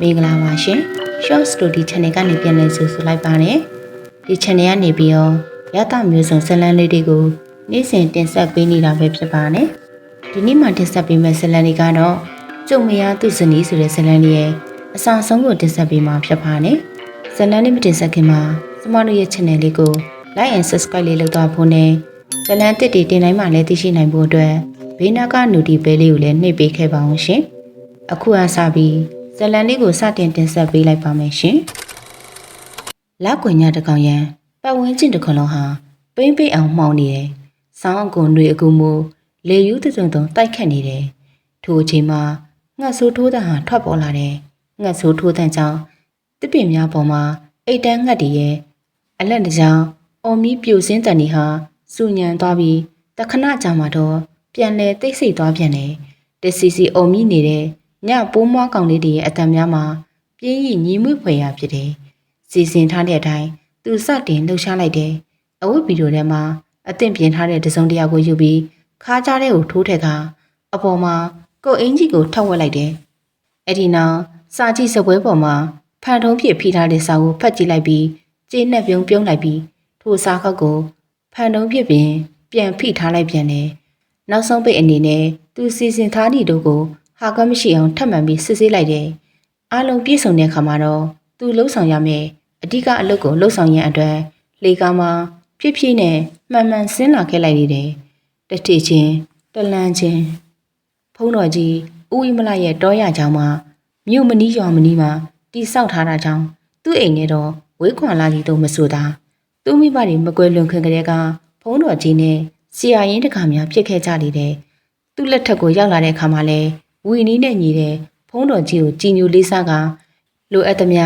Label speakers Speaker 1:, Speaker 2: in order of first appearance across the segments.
Speaker 1: မင်္ဂလာပါရှင် Short Story Channel ကနေပြန်လည်ဆိုဆိုလိုက်ပါတယ်ဒီ channel ကနေပြီးတော့ရသမျိုးစုံဇာတ်လမ်းလေးတွေကိုနေ့စဉ်တင်ဆက်ပေးနေတာပဲဖြစ်ပါတယ်ဒီနေ့မှတင်ဆက်ပေးမယ့်ဇာတ်လမ်းတွေကတော့ကျုံမရသူဇနီးဆိုတဲ့ဇာတ်လမ်းလေးရဲ့အစအဆုံးကိုတင်ဆက်ပေးမှာဖြစ်ပါတယ်ဇာတ်လမ်းလေးမတင်ဆက်ခင်မှာကျမတို့ရဲ့ channel လေးကို like and subscribe လေးလုပ်သွားဖို့နဲ့ဇာတ်လမ်းတစ်တွေတင်တိုင်းမှလည်းသိရှိနိုင်ဖို့အတွက်ဘေးနားကနူတီဘဲလေးကိုလည်းနှိပ်ပေးခဲ့ပါအောင်ရှင်အခုအစားပြီး ဇလန်လေးကိုစတင်တင်ဆက်ပေးလိုက်ပါမယ်ရှင်။လက်ကွင်ညတစ်ကောင်ရန်ပတ်ဝန်းကျင်တစ်ခုလုံးဟာပိမ့်ပိတ်အောင်မှောင်နေတယ်။ဆောင်းအကွန်တွေအကူမို့လေယူးတုံတုံတိုက်ခတ်နေတယ်။ထိုအချိန်မှာငှက်ဆိုးထိုးတဲ့ဟာထွက်ပေါ်လာတယ်။ငှက်ဆိုးထိုးတဲ့ကြောင့်တစ်ပင်များပေါ်မှာအိတ်တန်းငှက်တည်းရဲ့အလက်တစ်ကြောင်အော်မီပြိုစင်းတန်ဒီဟာစူညံသွားပြီးတခဏကြာမှတော့ပြန်လဲတိတ်ဆိတ်သွားပြန်တယ်။တစီစီအုံမီနေတဲ့ ညပိုးမွားကောင်လေးတွေရဲ့အတံများမှာပြင်းရီညီမွေ့ဖွယ်ရဖြစ်တယ်။စီစဉ်ထားတဲ့အတိုင်းသူစတင်လှုပ်ရှားလိုက်တယ်။အဝတ်ဗီဒီယိုထဲမှာအသင့်ပြင်ထားတဲ့တစုံတရာကိုယူပြီးခါးကြားတဲ့ကိုထိုးထက်ကအပေါ်မှာကိုယ်အင်ကြီးကိုထောက်ဝက်လိုက်တယ်။အဲ့ဒီနောက်စာကြည့်စပွဲပေါ်မှာဖန်ထုံးဖြစ်ဖိထားတဲ့စာကိုဖတ်ကြည့်လိုက်ပြီးကျေးနဲ့ပြုံးပြုံးလိုက်ပြီးထိုစာခောက်ကိုဖန်ထုံးဖြစ်ပြင်ပြန်ဖိထားလိုက်ပြန်တယ်။နောက်ဆုံးပိတ်အနေနဲ့သူစီစဉ်ထားသည့်တို့ကို ဟာကမရှိအောင်ထပ်မံပြီးစစ်ဆေးလိုက်တယ်။အားလုံးပြည့်စုံတဲ့အခါမှာတော့သူလှုပ်ဆောင်ရမယ်အဓိကအလုပ်ကိုလှုပ်ဆောင်ရန်အတွက်လေကားမှာဖြည်းဖြည်းနဲ့မှန်မှန်ဆင်းလာခဲ့လိုက်နေတယ်။တတိချင်းတလန်းချင်းဖုံးတော်ကြီးဦးဝိမလရဲ့တောရချောင်းမှာမြို့မနီးရွာမနီးမှာတိဆောက်ထားတာကြောင့်သူ့အိမ်နဲ့တော့ဝေးခွန်လာကြီးတို့မဆိုတာသူ့မိဘတွေမကွယ်လွန်ခင်ကလေးကဖုံးတော်ကြီးနဲ့ဆရာရင်းတကာများဖြစ်ခဲ့ကြလေတယ်။သူ့လက်ထက်ကိုရောက်လာတဲ့အခါမှာလဲ ဝီနီးနဲ့ညီတဲ့ဖုံးတော်ကြီးကိုကြည်ညိုလေးစားကလိုအပ်သမျှ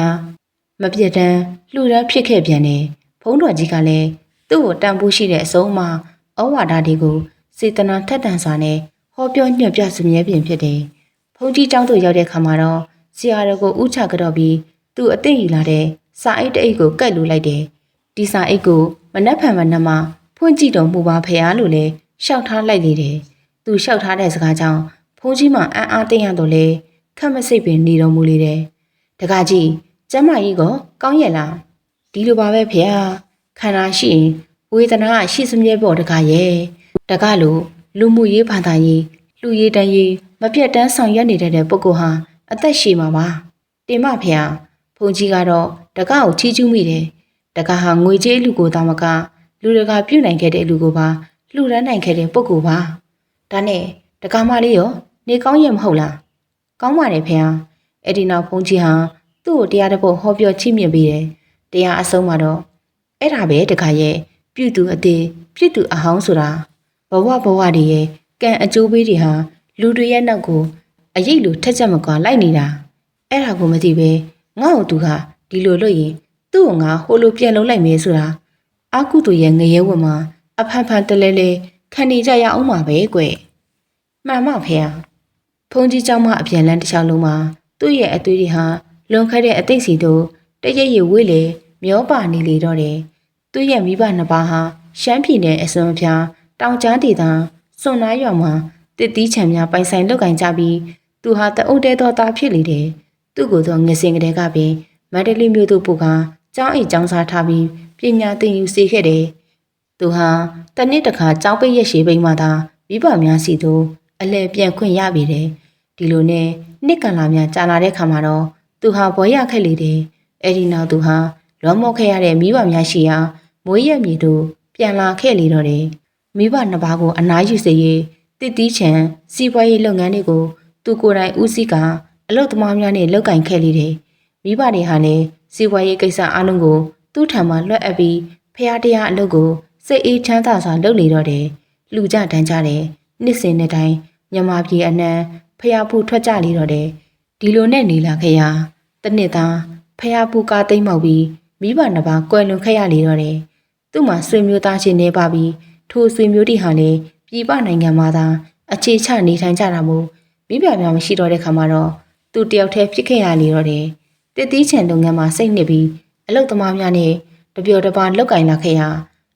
Speaker 1: မပြတ်တမ်းလှူဒန်းဖြစ်ခဲ့ပြန်တယ်ဖုံးတော်ကြီးကလည်းသူ့ကိုတန်ဖိုးရှိတဲ့အဆုံးအမဩဝါဒတွေကိုစေတနာထက်တန်စွာနဲ့ဟောပြောညွှန်ပြစမြဲပြင်ဖြစ်တယ်ဖုံးကြီးကျောင်းသို့ရောက်တဲ့အခါမှာတော့ဆရာတော်ကိုဥချကတော့ပြီးသူ့အသိယူလာတဲ့စာအိတ်တအိတ်ကိုကတ်လူလိုက်တယ်ဒီစာအိတ်ကိုမနှက်ဖန်မနှက်မဖွင့်ကြည့်တော်မူပါဖရာလို့လဲရှောက်ထားလိုက်လေတယ်သူရှောက်ထားတဲ့စကားကြောင့် ဖုန်းကြီးမှအံ့အားသိရတော့လေခက်မစိတ်ပင်နေတော်မူလေတယ်။တကကြီးကျမ်းမာကြီးကကောင်းရဲ့လားဒီလိုပါပဲဖေဟာခန္ဓာရှိရင်ဝေဒနာရှိစမြဲပေါ့တကရဲ့တကလိုလူမှုရေးဘာသာရေးလူရေးတန်းရေးမပြတ်တမ်းဆောင်ရွက်နေတဲ့ပုဂ္ဂိုလ်ဟာအသက်ရှည်မှာပါတင်မဖေဟာဖုန်ကြီးကတော့တကကိုချီးကျူးမိတယ်တကဟာငွေကြေးလူကိုတောင်မကလူတကာပြုတ်နိုင်ခဲ့တဲ့လူကိုပါလှူဒန်းနိုင်ခဲ့တဲ့ပုဂ္ဂိုလ်ပါဒါနဲ့တကမလေးရော နေကောင်းရဲ့မဟုတ်လားကောင်းပါတယ်ဖေဟာအဲ့ဒီနောက်ဖုန်းကြီးဟာသူ့ကိုတရားတစ်ပုဒ်ဟောပြောချိမြင့်ပေးတယ်တရားအဆုံးမှာတော့အဲ့ဒါပဲတခါရဲ့ပြုသူအသေးပြစ်သူအဟောင်းဆိုတာဘဝဘဝတွေရဲ့ကံအကျိုးပေးတွေဟာလူတွေရဲ့နောက်ကိုအရေးလိုထက်ချက်မကွာလိုက်နေတာအဲ့ဒါကိုမသိပဲငါ့ကိုသူကဒီလိုလုပ်ရင်သူ့ကိုငါဟိုလိုပြန်လုံးလိုက်မယ်ဆိုတာအာကုသူရဲ့ငရဲဝတ်မှာအဖန်ဖန်တလဲလဲခံနေကြရအောင်ပါပဲကွမှန်ပါဖေဟာ ဖုန်ကြီးကျောင်းမအပြန်လန်းတစ်လျှောက်လုံးမှာသူ့ရဲ့အသွေးတွေဟာလွန်ခဲ့တဲ့အသိစီတို့တရက်ရည်ဝေးလေမျောပါနေလေတော့တယ်သူ့ရဲ့မိဘနှစ်ပါးဟာရှမ်းပြည်နယ်အစွန်အဖျားတောင်ချမ်းဒေသစွန်နားရွာမှာတစ်တီးချံများပိုင်ဆိုင်လုပ်ကင်ကြပြီးသူဟာတအုပ်တဲတော်သားဖြစ်လေတယ်သူ့ကိုယ်တော့ငစင်ကလေးကပင်မန္တလေးမြို့သို့ပို့ကကျောင်းအိမ်ကျောင်းစားထားပြီးပညာသင်ယူစေခဲ့တယ်သူဟာတနေ့တခါကျောင်းပိတ်ရက်ရှိပိတ်မှသာမိဘများစီသို့အလဲပြန်ခွင့်ရပြီတယ်။ ဒီလိုနဲ့နှစ်ကလာများကြာလာတဲ့ခါမှာတော့သူဟာဘွဲရခဲ့လေတယ်အဲ့ဒီနောက်သူဟာလွန်မော့ခဲ့ရတဲ့မိဘများရှိရာမွေးရမြေတို့ပြန်လာခဲ့လေတော့တယ်မိဘနှစ်ပါးကိုအနားယူစေရေးတစ်တီးချံစီးပွားရေးလုပ်ငန်းတွေကို သူကိုယ်တိုင်ဦးစီးကအလုပ်သမားများနဲ့လုပ်ကင်ခဲ့လေတယ်မိဘတွေဟာလည်းစီးပွားရေးကိစ္စအလုံးကိုသူ့ထံမှလွှတ်အပ်ပြီးဖះတရားအလုပ်ကိုစိတ်အေးချမ်းသာစွာလုပ်နေတော့တယ်လူကြတန်းကြတယ်နှစ်စဉ်နဲ့တိုင်းမြန်မာပြည်အနှံ ဖះဖူထွက်ကြလေတော့တယ်ဒီလိုနဲ့နေလာခဲ့ရတနှစ်သားဖះဖူကားသိမ့်မောက်ပြီးမိဘနှစ်ပါးကွယ်လွန်ခဲ့ရလေတော့တယ်သူ့မှာဆွေမျိုးသားချင်းနေပါပြီးထိုဆွေမျိုးတိဟာလည်းပြည်ပနိုင်ငံမှာသာအခြေချနေထိုင်ကြတာမို့မိဘများမရှိတော့တဲ့ခါမှာတော့သူတယောက်တည်းဖြစ်ခဲ့ရလေတော့တယ်တစ်သီးချံလုပ်ငန်းမှာစိတ်နှစ်ပြီးအလုတ်သမားများနဲ့တပျော်တပါလောက်ကင်လာခဲ့ရ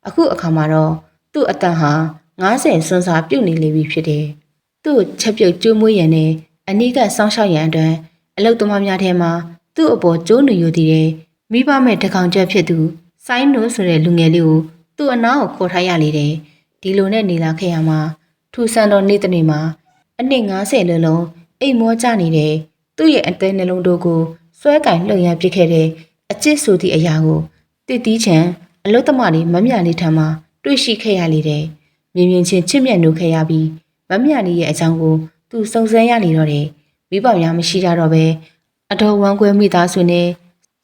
Speaker 1: အခုအခါမှာတော့သူ့အတန်ဟာ90စွန်းစားပြုတ်နေလေပြီဖြစ်တယ် သူ့ချက်ပြုတ်ကျွေးမွေးရံနဲ့အနီးကစောင်းရှောက်ရန်အတွက်အလုတ်သမားများထဲမှာသူ့အပေါ်ကျိုးနေယူတည်တယ်မိဘမဲ့တကောင်ချက်ဖြစ်သူဆိုင်းနိုးဆိုတဲ့လူငယ်လေးကိုသူ့အနားကိုခေါ်ထားရလေတယ်ဒီလိုနဲ့နေလာခဲ့ရမှာထူဆန်တော်နေ့တစ်နေ့မှာအနှစ်90လုံးလုံးအိမ်မောကျနေတဲ့သူ့ရဲ့အသေးနှလုံးတို့ကိုစွဲကင်လှုပ်ရမ်းပစ်ခဲ့တဲ့အကျစ်ဆိုသည့်အရာကိုတည်တီးချံအလုတ်သမားလေးမမြလေးထံမှာတွေ့ရှိခဲ့ရလေတယ်မြင်မြင်ချင်းချစ်မြတ်နိုးခဲ့ရပြီး မမြလေးရဲ့အကြောင်းကိုသူစုံစမ်းရလေတော့တယ်မိဘများမရှိကြတော့ပဲအတော်ဝမ်းကွဲမိသားစုနဲ့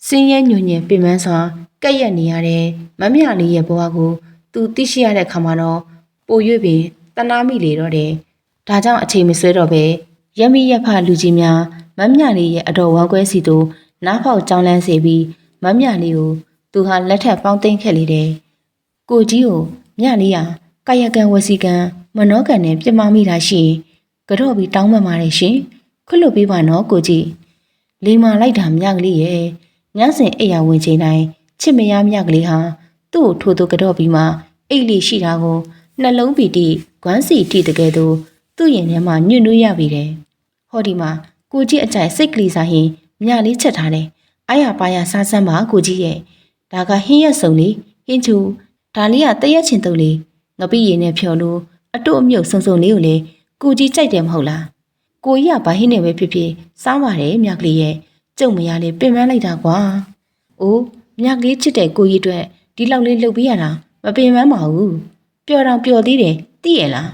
Speaker 1: စင်းရဲညွညင်ပြင်ပန်းစွာကက်ရက်နေရတဲ့မမြလေးရဲ့ဘဝကိုသူသိရှိရတဲ့အခါမှာတော့ပို၍ပင်တနာမိလေတော့တယ်ဒါကြောင့်အချိန်မဆွဲတော့ပဲရမီရဖလူကြီးများမမြလေးရဲ့အတော်ဝမ်းကွဲစီသို့နားဖောက်ကြောင်းလန်းစေပြီးမမြလေးကိုသူဟာလက်ထပ်ပေါင်းသိမ်းခဲ့လေတယ်ကိုကြီးကိုမြလေးဟာ ကာယကံဝစီကံမနောကံနဲ့ပြစ်မှားမိတာရှိရင်ကတော့ပြီးတောင်းပန်ပါတယ်ရှင်ခွတ်လို့ပေးပါနော်ကိုကြီးလီမာလိုက်တာမြကလေးရဲ့ညစဉ်အိယာဝင်ချိန်တိုင်းချစ်မရမြကလေးဟာသူ့ကိုထိုးသူကတော့ပြီးမှအိတ်လေးရှိတာကိုနှလုံးပီတိဂွမ်းစီတိတကယ်တော့သူ့ရင်ထဲမှာညွန့်နှွေးရပြီတယ်ဟောဒီမှာကိုကြီးအကြိုက်စိတ်ကလေးစားရင်မြလေးချက်ထားတယ်အာရပါရစားစမ်းပါကိုကြီးရဲ့ဒါကဟင်းရက်စုံလေးဟင်းချူဒါလေးကတရက်ချင်တုပ်လေး ငပိရည်နဲ့ဖြော်လို့အတုအမြုပ်စုံစုံလေးကိုလေကိုကြီးကြိုက်တယ်မဟုတ်လားကိုကြီးကဘာဟင်းနဲ့ပဲဖြစ်ဖြစ်စားပါတယ်မြကလေးရဲ့ကြုံမရလေပင်ပန်းလိုက်တာကွာအိုးမြကလေးချစ်တဲ့ကိုကြီးအတွက်ဒီလောက်လေးလှုပ်ပေးရတာမပင်ပန်းပါဘူးပျော်တော့ပျော်သေးတယ်သိရလား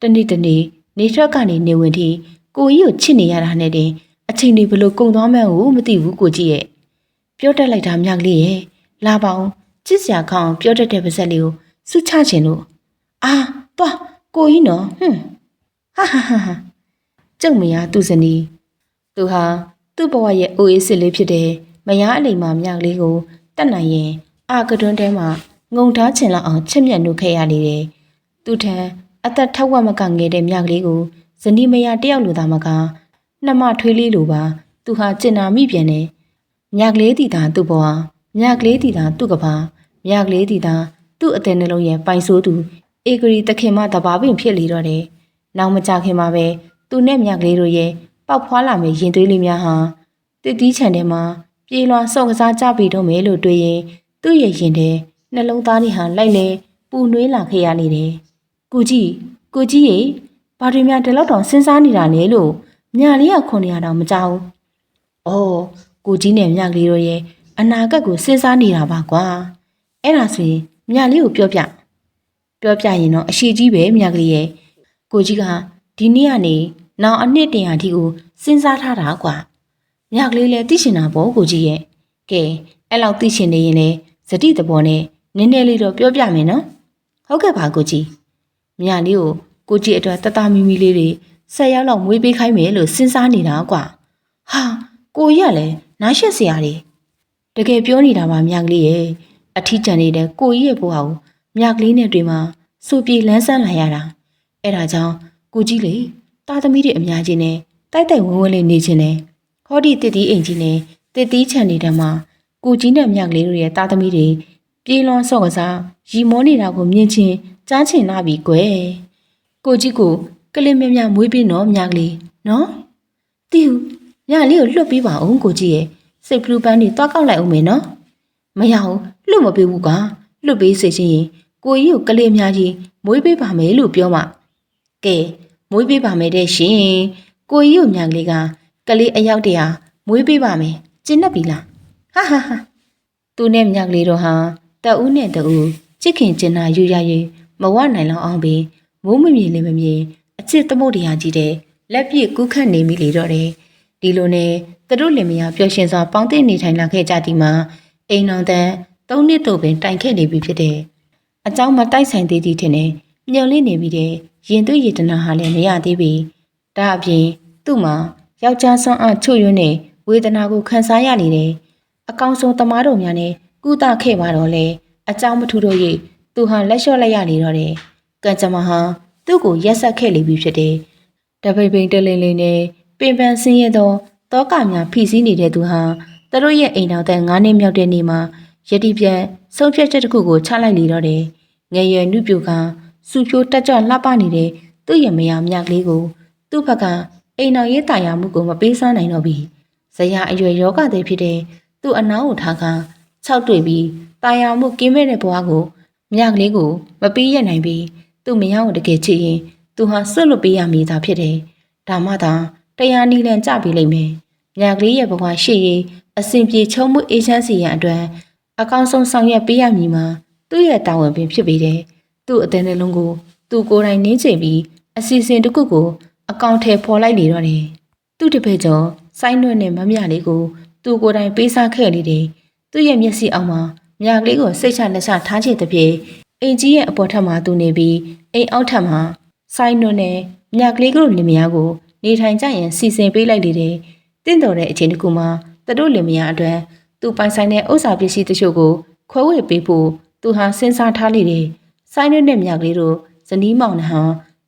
Speaker 1: တနေ့တနေ့နေထွက်ကနေနေဝင်ထိကိုကြီးကိုချစ်နေရတာနဲ့တင်အချိန်တွေဘလို့ကုန်သွားမှန်းကိုမသိဘူးကိုကြီးရဲ့ပြောတတ်လိုက်တာမြကလေးရဲ့လာပါအောင်ချစ်စရာကောင်းအောင်ပြောတတ်တဲ့ပါဇက်လေးကို စုချခြင်းလို့အာတော့ကိုကြီးနော်ဟွန်းဟာဟာဟာဟာကျုံမရသူစနီးသူဟာသူ့ဘဝရဲ့အိုအေးစစ်လေးဖြစ်တဲ့မယားအလိမ်မာမြကလေးကိုတတ်နိုင်ရင်အာကတွန်းထဲမှာငုံထားချင်လောက်အောင်ချစ်မြတ်နှုတ်ခဲ့ရလေတယ်သူထံအသက်ထောက်ဝမကငယ်တဲ့မြကလေးကိုဇနီးမယားတယောက်လိုသာမကနှမထွေးလေးလိုပါသူဟာကျင်နာမိပြန်တယ်မြကလေးတီတာသူ့ဘဝမြကလေးတီတာသူ့ကဘာမြကလေးတီတာ သူ့အတဲ့နှလုံးရဲ့ပိုင်ဆိုးသူဧကရီတခင်မတဘာပင်ဖြစ်လေတော့တယ်နောက်မကြခင်မှာပဲသူနဲ့မြကလေးတို့ရဲ့ပေါက်ဖွာလာမယ့်ရင်သွေးလေးများဟာတစ်တီးချန်ထဲမှာပြေလွှာစော့ကစားကြပြီတော့မယ်လို့တွေးရင်သူ့ရဲ့ရင်ထဲနှလုံးသားတွေဟာလိုက်လေပူနွေးလာခဲ့ရလေတယ်ကိုကြီးကိုကြီးရေဘာတွေများဒီလောက်တောင်စဉ်းစားနေတာလဲလို့မြလေးကခွန်နေရတော့မကြောက်ဘူး။အော်ကိုကြီးနဲ့မြကလေးတို့ရဲ့အနာဂတ်ကိုစဉ်းစားနေတာပါကွာ။အဲ့ဒါဆိုရင် မြလေးကိုပြောပြ။ပြောပြရင်တော့အရှိကြီးပဲမြကလေးရဲ့ကိုကြီးကဒီနေ့ကနေနောက်အနှစ်တရာအထိကိုစဉ်းစားထားတာကွာ။မြကလေးလည်းသိရှင်တာပေါ့ကိုကြီးရဲ့။ကဲအဲ့လောက်သိရှင်နေရင်လေဇတိတဘောနဲ့နည်းနည်းလေးတော့ပြောပြမယ်နော်။ဟုတ်ကဲ့ပါကိုကြီး။မြလေးကိုကိုကြီးအတွက်တတမီမီလေးတွေဆက်ရောက်လောက်မွေးပေးခိုင်းမယ်လို့စဉ်းစားနေတာကွာဟာကိုကြီးကလည်းနားရှက်စရာတွေတကယ်ပြောနေတာပါမြကလေးရဲ့ အထီးကျန်နေတဲ့ကိုကြီးရဲ့ဘဝကိုမြကလေးနဲ့တွေ့မှာစူပြေလန်းဆန်းလာရတာအဲ့ဒါကြောင့်ကိုကြီးလေတာသမီတွေအများကြီးနဲ့တိုက်တိုက်ဝင်းဝင်းလေးနေခြင်းနဲ့ဟောဒီတစ်တီးအိမ်ကြီးနဲ့တစ်တီးချန်နေတဲ့မှာကိုကြီးနဲ့မြကလေးတို့ရဲ့တာသမီတွေပြေးလွန်ဆော့ကစားရီမောနေတာကိုမြင်ချင်းကြားချင်လာပြီကွယ်ကိုကြီးကိုကလေးမြမြမွေးပြီးနော်မြကလေးနော်တီးညလေးကိုလွတ်ပြီးပါအောင်ကိုကြီးရဲ့စိတ်ပလူပန်းတွေတွားကောက်လိုက်အောင်မယ်နော်မရအောင် လွတ်မပေးဘူးကလွတ်ပေးစေချင်ရင်ကိုကြီးကိုကလေးများကြီးမွေးပေးပါမယ်လို့ပြောမှကဲမွေးပေးပါမယ်တဲ့ရှင်ကိုကြီးကိုမြကလေးကကလေးအယောက်တရာမွေးပေးပါမယ်ကျင်းတတ်ပြီလားဟာဟာဟာသူနဲ့မြကလေးတို့ဟာတအူးနဲ့တအူးချစ်ခင်ကျင်နာယူရရမဝနိုင်လောက်အောင်ပြီးမိုးမမြင်လည်းမမြင်အချစ်သမုတ်တရားကြီးတဲ့လက်ပြည့်ကူးခတ်နေမိလေတော့တယ်ဒီလိုနဲ့သူတို့လင်မယားပျော်ရွှင်စွာပေါင်းသိနေထိုင်လာခဲ့ကြသည်မှာအိမ်တော်တန် သုံးနှစ်တို့ပင်တိုင်ခဲ့နေပြီဖြစ်တယ်အเจ้าမတိုက်ဆိုင်သေးသည်ထင်တယ်ညှော်လင့်နေပြီတဲ့ရင်သွေးရတနာဟာလည်းမရသေးပြီဒါအပြင်သူ့မှာယောက်ျားဆွမ်းအားချွတ်ယွန်းနေဝေဒနာကိုခံစားရနေတယ်အကောင်ဆုံးတမားတို့များနဲ့ကုသခဲ့ပါတော့လေအเจ้าမထူတော့ရိသူဟာလက်လျှော့လိုက်ရနေတော့တယ်ကံကြမ္မာဟာသူ့ကိုရက်ဆက်ခဲ့လိပြီဖြစ်တယ်တပိတ်ပိန်တလင်းလေးနဲ့ပင်ပန်းဆင်းရဲသောတောကများဖိစီးနေတဲ့သူဟာသူတို့ရဲ့အိမ်တော်တဲ့9နှစ်မြောက်တဲ့နေ့မှာ ယတိပြတ်ဆုံးဖြတ်ချက်တစ်ခုကိုချလိုက်လေတော့တယ်ငယ်ရွယ်နှုပြိုကစူဖြိုးတက်ကြွလှပနေတဲ့သူ့ရဲ့မယားမြကလေးကိုသူ့ဘက်ကအိမ်တော်ရေးတာယာမှုကိုမပေးစားနိုင်တော့ပြီဇရာအရွယ်ယောဂသည်ဖြစ်တဲ့သူ့အနောင်ကိုထားက၆တွေ့ပြီးတာယာမှုကင်းမဲ့တဲ့ဘဝကိုမြကလေးကိုမပေးရနိုင်ပြီးသူ့မယားကိုတကယ်ချစ်ရင်သူဟာဆွတ်လွတ်ပေးရမည်သာဖြစ်တယ်။ဒါမှသာတရားနီလန်ကြပေးလိမ့်မယ်။မြကလေးရဲ့ဘဝရှိရေးအစဉ်ပြေချုံမှုအေးချမ်းစီရန်အတွက် အကောင်းဆုံးဆောင်ရွက်ပေးရမည်မှာသူ့ရဲ့တာဝန်ပင်ဖြစ်ပေတယ်။သူ့အသည်နှလုံးကိုသူကိုယ်တိုင်နင်းချိန်ပြီးအစီအစဉ်တစ်ခုကိုအကောင့်ထဲပေါ်လိုက်နေတော့တယ်။သူ့တပည့်ကျော်စိုင်းနှွဲ့နဲ့မမြလေးကိုသူကိုယ်တိုင်ပေးစားခဲ့လေတယ်။သူ့ရဲ့မျက်စိအောက်မှာမြကလေးကိုစိတ်ချလက်ချထားချင်တဲ့ဖြင့်အိမ်ကြီးရဲ့အပေါ်ထပ်မှာသူနေပြီးအိမ်အောက်ထပ်မှာစိုင်းနှွဲ့နဲ့မြကလေးတို့လင်မယားကိုနေထိုင်ကြရင်စီစဉ်ပေးလိုက်လေတယ်။တင့်တော်တဲ့အချိန်တစ်ခုမှာသူတို့လင်မယားအတွက် သူပိုင်ဆိုင်တဲ့ဥစ္စာပစ္စည်းတချို့ကိုခွဲဝေပေးဖို့သူဟာစဉ်းစားထားလေတယ်။စိုင်းနှွဲ့နဲ့မြကလေးတို့ဇနီးမောင်နှံဟာ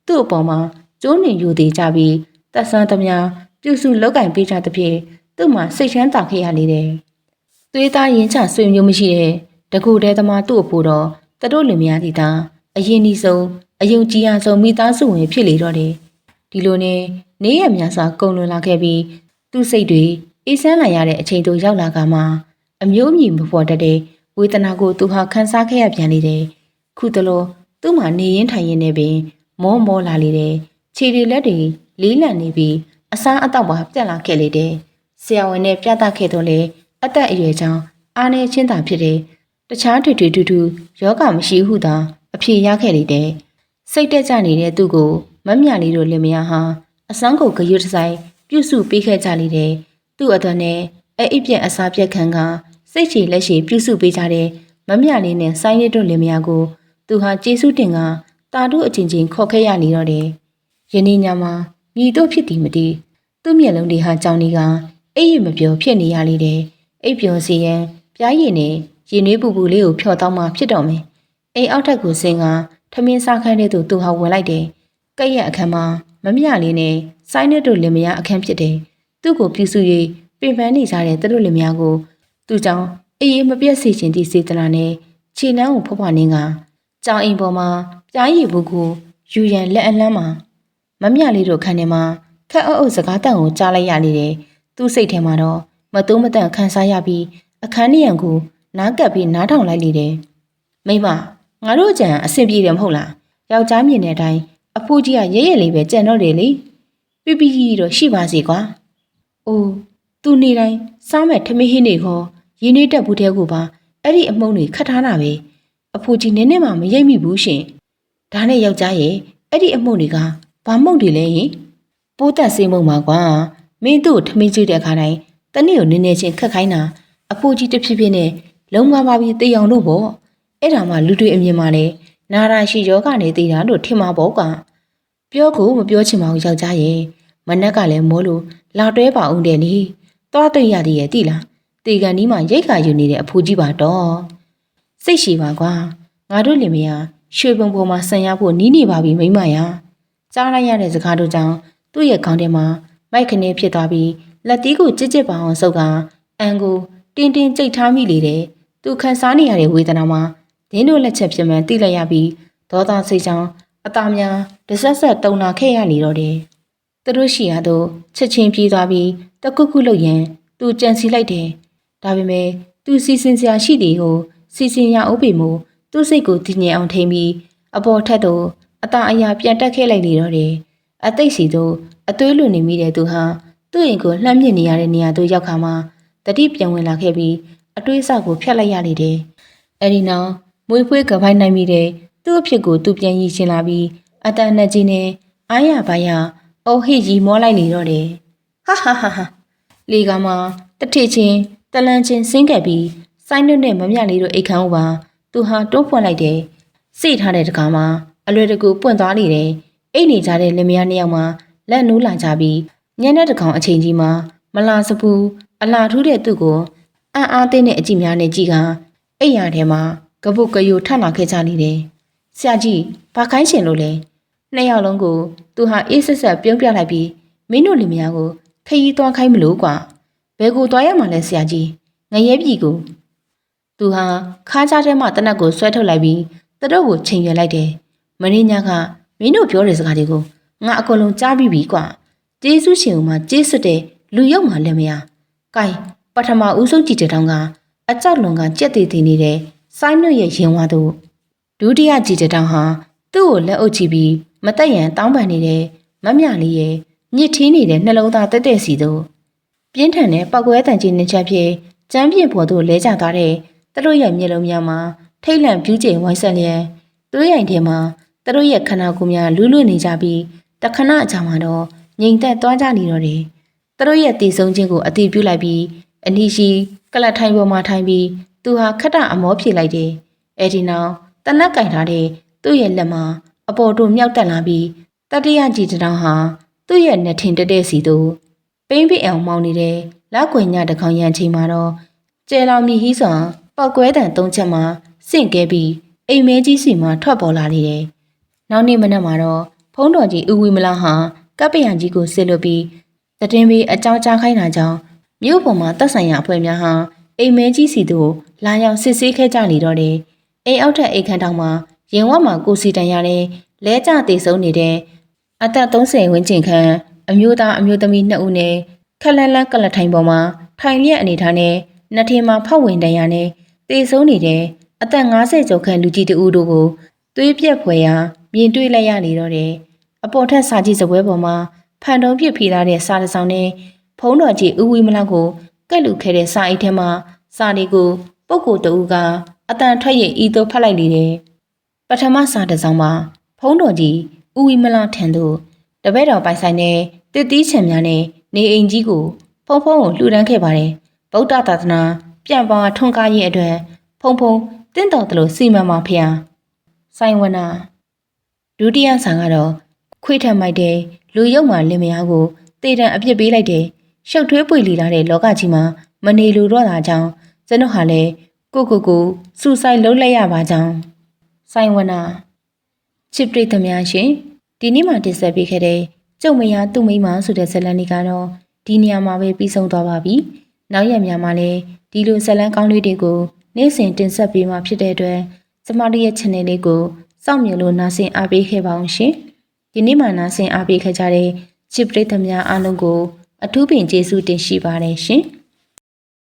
Speaker 1: သူ့အပေါ်မှာကျိုးနေယူသေးကြပြီးတက်ဆန်းသမျှပြုစုလောက်ကင်ပေးကြသဖြင့်သူ့မှာစိတ်ချမ်းသာခဲ့ရလေတယ်။သွေးသားရင်ချဆွေမျိုးမရှိတဲ့တကူတဲသမားသူ့အဖို့တော့တတို့လင်မယားဒီတာအရင်ဒီဆုံးအယုံကြည်ရဆုံးမိသားစုဝင်ဖြစ်လေတော့တယ်။ဒီလိုနဲ့နေရများစွာကုံလွန်လာခဲ့ပြီးသူ့စိတ်တွေ အေးဆန်းလာရတဲ့အချိန်တို့ရောက်လာကမှအမျိုးအမည်မဖော်တတ်တဲ့ဝေဒနာကိုသူဟာခံစားခဲ့ရပြန်လေတယ်။ခုတလို့သူ့မှာနေရင်ထိုင်ရင်နဲ့ပင် မောမောလာလေတယ်။ခြေတွေလက်တွေလေးလံနေပြီးအစားအသောက်ပါပြတ်လာခဲ့လေတယ်။ဆရာဝန်နဲ့ပြသခဲ့တော့လေအသက်အရွယ်ကြောင့်အားနေချင်းတာဖြစ်တယ်။တခြားထွေထွေထူးထူးယောဂမရှိဟုသာအဖြေရခဲ့လေတယ်။စိတ်တက်ကြနေတဲ့သူ့ကိုမမြလေးတို့လင်မယားဟာအစမ်းကိုဂရုတစိုက်ပြုစုပေးခဲ့ကြလေတယ်။ သူ့အသွင်နဲ့အဲ့အိပ်ပြက်အစာပြက်ခံကစိတ်ချလက်ရှိပြုစုပေးကြတဲ့မမြလေးနဲ့ဆိုင်းရတို့လင်မယားကိုသူဟာကျေးဇူးတင်ကတာတို့အချင်းချင်းခေါ်ခဲ့ရလေတော့တယ်။ယနေ့ညမှာမြည်တို့ဖြစ်သည်မတည်သူ့မျက်လုံးတွေဟာကြောင်နေကအိပ်ရမပြောဖြစ်နေရလေတယ်။အိပ်ပျော်စီရန်ပြားရည်နဲ့ရင်နွေးပူပူလေးကိုဖျော်တော့မှဖြစ်တော့မယ်။အိမ်အောက်ထက်ကိုဆင်းကထမင်းစားခိုင်းတဲ့သူသူဟာဝင်လိုက်တယ်။ကဲ့ရဲ့အခန်းမှာမမြလေးနဲ့ဆိုင်းတဲ့တို့လင်မယားအခန်းဖြစ်တယ်။ သူ့ကိုပြုစု၍ပင်ပန်းနေကြတဲ့သူတို့လင်မယားကိုသူကြောင့်အေးအေးမပြတ်စေခြင်းဒီစေတနာနဲ့ခြေနှမ်းကိုဖွားဖွားနေကကြောင်အိမ်ပေါ်မှာပြားရည်ဘူးကိုယူရန်လက်အလန်းမှာမမြလေးတို့ခန်းထဲမှာခက်အုပ်အုပ်စကားတန်ကိုကြားလိုက်ရနေတယ်။သူ့စိတ်ထဲမှာတော့မတုံးမတန့်ခံစားရပြီးအခန်းနည်းရန်ကိုနားကပ်ပြီးနားထောင်လိုက်လေတယ်။မိမငါတို့အကြံအဆင်ပြေတယ်မဟုတ်လား။ယောက်ျားမြင်တဲ့အတိုင်းအဖိုးကြီးကရဲရဲလေးပဲကြံတော့တယ်လေ။ပြပြကြီးတော့ရှိပါစေကွာ။ အိုးသူနေတိုင်းစားမဲ့ထမင်းဟင်းတွေခေါ်ရင်းနှီးတက်ဘူးတဲ့ကိုပါအဲ့ဒီအမုံတွေခတ်ထားတာပဲ။အဖိုးကြီးနည်းနည်းမှမရိပ်မိဘူးရှင်။ဒါနဲ့ယောက်ျားရဲ့အဲ့ဒီအမုံတွေကဘာမုံတွေလဲဟင်။ပိုးတက်စေးမုံပါကွာ။မင်းတို့ထမင်းကျွေးတဲ့အခါတိုင်းတနေ့ကိုနည်းနည်းချင်းခက်ခိုင်းတာအဖိုးကြီးတစ်ဖြစ်ဖြစ်နဲ့လုံးမပါပြီးတေးအောင်လို့ပေါ့အဲ့ဒါမှလူတွေအမြင်မှလည်းနာရာရှိယောကနေသေးတာလို့ထင်မှာပေါ့ကွာပြောကိုမပြောချင်ပါဘူးယောက်ျားရဲ့မနက်ကလည်းမိုးလို့ လာတွဲပါအောင်တယ်လေသွားတွေ့ရသေးရဲ့တိလားတေကန်ဒီမှာရိတ်ခါယူနေတဲ့အဖိုးကြီးပါတော့စိတ်ရှိပါကွာငါတို့လင်မယားရွှေပုံပေါ်မှာဆန်ရဖို့နီးနေပါပြီမိမယာကြားလိုက်ရတဲ့စကားတို့ကြောင့်သူ့ရဲ့ခေါင်းထဲမှာမိုက်ခနေဖြစ်သွားပြီးလက်တီးကိုကြစ်ကြစ်ပါအောင်ဆုပ်ကအန်ကိုတင်းတင်းကြိတ်ထားမိလေတယ်။သူခံစားနေရတဲ့ဝေဒနာမှာဒင်းတို့လက်ချက်ဖြစ်မှန်းသိလိုက်ရပြီးဒေါသစိတ်ကြောင့်အသားများတဆက်ဆက်တုံလာခဲ့ရနေတော့တယ်။ သူတို့ရှိရတော့ချက်ချင်းပြေးသွားပြီးတကုတ်ကုလို့ရန်သူကြံစီလိုက်တယ်။ဒါပေမဲ့သူစီစဉ်စရာရှိတယ်ကိုစီစဉ်ရအောင်ပြီမို့သူ့စိတ်ကိုတည်ငြိမ်အောင်ထိန်ပြီးအပေါ်ထက်သို့အသားအရာပြန်တက်ခဲ့လိုက်နေတော့တယ်။အသိစီသို့အသွေးလွန်နေမိတဲ့သူဟာသူ့အိမ်ကိုလှမ်းမြင့်နေရတဲ့နေရာသို့ရောက်ခါမှာတတိပြန်ဝင်လာခဲ့ပြီးအတွေးအဆကိုဖျက်လိုက်ရလေတယ်။အဲဒီနောက်မွေးဖွေးကပိုင်းနိုင်မိတဲ့သူ့အဖြစ်ကိုသူပြန်ရည်ရှင်လာပြီးအတန်နဲ့ကြီးနဲ့အားရပါရ အိုဟိကြီးမောလိုက်လေတော့တယ်။ဟာဟာဟာဟာလေကမှတထိချင်းတလန်းချင်းဆင်းခဲ့ပြီးစိုင်းနှုတ်နဲ့မမြလေးတို့အိတ်ခမ်းဦးပါသူဟာတွန်းဖွင့်လိုက်တယ်။စိတ်ထားတဲ့တကားမှာအလွယ်တကူပွင့်သွားနေတယ်။အိတ်နေကြတဲ့လင်မယားနှစ်ယောက်မှလက်နိုးလာကြပြီးညနေတကောင်အချိန်ကြီးမှာမလာစပူအလာထူးတဲ့သူ့ကိုအံ့အားသင့်တဲ့အကြည့်များနဲ့ကြည့်ကအိမ်ရထဲမှာကပုတ်ကယိုထလာခဲ့ကြလိမ့်တယ်။ဆရာကြီးဘာခိုင်းရှင်လို့လဲ။နှစ်ယောက်လုံးကို သူဟာအေးဆက်ဆက်ပြုံးပြလိုက်ပြီးမင်းတို့လင်မယားကိုခရီးသွားခိုင်းမလို့ကွာ။ဘယ်ကိုသွားရမှာလဲဆရာကြီး။ငရဲပြီကိုသူဟာခါးကြားထဲမှာတနက်ကိုဆွဲထုတ်လိုက်ပြီးတတော့ကိုချိန်ရွယ်လိုက်တယ်။မင်းညကမင်းတို့ပြောတဲ့စကားတွေကိုငါအကုန်လုံးကြားပြီးပြီကွာ။ကျေးဇူးရှင်ကမှကျေးစွတ်တဲ့လူရုပ်မှလည်းမရ။ကဲပထမဦးဆုံးကြည့်တဲ့တောင်ကအကြောက်လွန်ကကြက်သေးသေးနေတဲ့ဆိုင်းနွတ်ရဲ့ရင်ဝါတို့ဒုတိယကြည့်တဲ့တောင်ဟာသူ့ကိုလက်အုပ်ချပြီး မတက်ရန်တောင်းပန်နေတဲ့မမြလေးရဲ့ညစ်ထင်းနေတဲ့နှလုံးသားတက်တက်စီတို့ပြင်းထန်တဲ့ပောက်ကွဲတန်ကြီးနှချက်ဖြင့်ကျမ်းပြင်ပေါ်သို့လဲကျသွားတဲ့သူတို့ရဲ့မျက်လုံးများမှာထိတ်လန့်ပြူးကျိန်ဝိုင်းဆက်လျက်သွေးရိုင်ထဲမှာသူတို့ရဲ့ခန္ဓာကိုယ်များလူးလွတ်နေကြပြီးတခဏအကြာမှာတော့ငြိမ်သက်သွားကြနေတော့တယ်။သူတို့ရဲ့တည်ဆုံးခြင်းကိုအတိပြုလိုက်ပြီးအနီရှိကလတ်ထိုင်ပေါ်မှာထိုင်ပြီးသူဟာခက်တအမောဖြေလိုက်တယ်။အဲဒီနောက်တနက်ကင်ထားတဲ့သူ့ရဲ့လက်မှာ အပေါ်တို့မြောက်တက်လာပြီးတတိယကြည်တောင်ဟာသူ့ရဲ့နှထင်တက်တဲ့စီသို့ပိမ့်ပိအောင်မောင်းနေတဲ့လက်ကွင်ညတကောင်ရန်ချိန်မှာတော့ကျဲလောင်မြည်ဟီးစွာပောက်ကွဲတံသုံးချက်မှာစင့်ကဲပြီးအိမ်မဲကြီးစီမှာထွက်ပေါ်လာနေတယ်။နောက်နေ့မနက်မှာတော့ဖုံးတော်ကြီးဦးဝီမလာဟာကပ်ပယံကြီးကိုဆစ်လွတ်ပြီးတတင်ပြီးအကြောင်းကြားခိုင်းတာကြောင့်မြို့ပေါ်မှာတပ်ဆိုင်ရာအဖွဲ့များဟာအိမ်မဲကြီးစီတို့လာရောက်စစ်ဆေးခဲ့ကြနေတော့တယ်။အိမ်အောက်ထက်အိမ်ခန်းတောင်မှာ ရင်ဝတ်မှာကိုစီတန်ရတဲ့လဲကျသေးဆုံးနေတဲ့အသက်30ဝန်းကျင်ခန့်အမျိုးသားအမျိုးသမီးနှစ်ဦးနဲ့ခက်လန်းလန်းကလထိုင်ပေါ်မှာထိုင်လျက်အနေထားနဲ့နှစ်ထင်မှာဖောက်ဝင်တန်ရနဲ့တေဆုံးနေတဲ့အသက်50ကျော်ခန့်လူကြီးတဦးတို့ကိုသွေးပြက်ဖွယ်ရာမြင်တွေ့လိုက်ရနေတော့တယ်။အပေါ်ထက်စာကြီးစပွဲပေါ်မှာဖန်တုံးပြစ်ဖိထားတဲ့စာတစ်စောင်နဲ့ဖုံးတော်ကြီးဦးဝီမလောက်ကိုကက်လူခဲ့တဲ့စာအိတ်ထဲမှာစာတွေကိုပုပ်ကိုတူကအတန်ထွက်ရဤသို့ဖတ်လိုက်လေတယ်။ ပထမစာတစ်စောင်မှာဖုံးတော်ကြီးဦးဝီမလောက်ထံသို့တပည့်တော်ပိုင်ဆိုင်တဲ့တစ်သီးချံများနဲ့နေအိမ်ကြီးကိုဖုံဖုံကိုလှူဒန်းခဲ့ပါတယ်။ဗုဒ္ဓသာသနာပြန်ပွားထွန်းကားရေးအတွက်ဖုံဖုံတင့်တော်သလိုစီမံပါဖျား။ဆိုင်ဝနာဒုတိယဆန်ကတော့ခွေးထမိုက်တဲ့လူရုပ်မှလင်မယားကိုတေတံအပြစ်ပေးလိုက်တယ်။ရှုပ်ထွေးပွေလီလာတဲ့လောကကြီးမှာမနေလိုတော့တာကြောင့်ကျွန်တော်ဟာလည်းကိုကိုကိုစူဆိုင်လုံးလိုက်ရပါကြောင်း ဆိုင်ဝနာချစ်ပရိသတ်များရှင်ဒီနေ့မှတင်ဆက်ပေးခဲ့တဲ့ကျုံမယားသူ့မိန်းမဆိုတဲ့ဇာတ်လမ်းလေးကတော့ဒီနေရာမှာပဲပြီးဆုံးသွားပါပြီ။နောက်ရက်များမှာလည်းဒီလိုဇာတ်လမ်းကောင်းလေးတွေကိုနေ့စဉ်တင်ဆက်ပေးမှာဖြစ်တဲ့အတွက်ကျမတို့ရဲ့ channel လေးကိုစောင့်မျှော်လို့နားဆင်အားပေးခဲ့ပါအောင်ရှင်။ဒီနေ့မှနားဆင်အားပေးခဲ့ကြတဲ့ချစ်ပရိသတ်များအားလုံးကိုအထူးပင်ကျေးဇူးတင်ရှိပါတယ်ရှင်။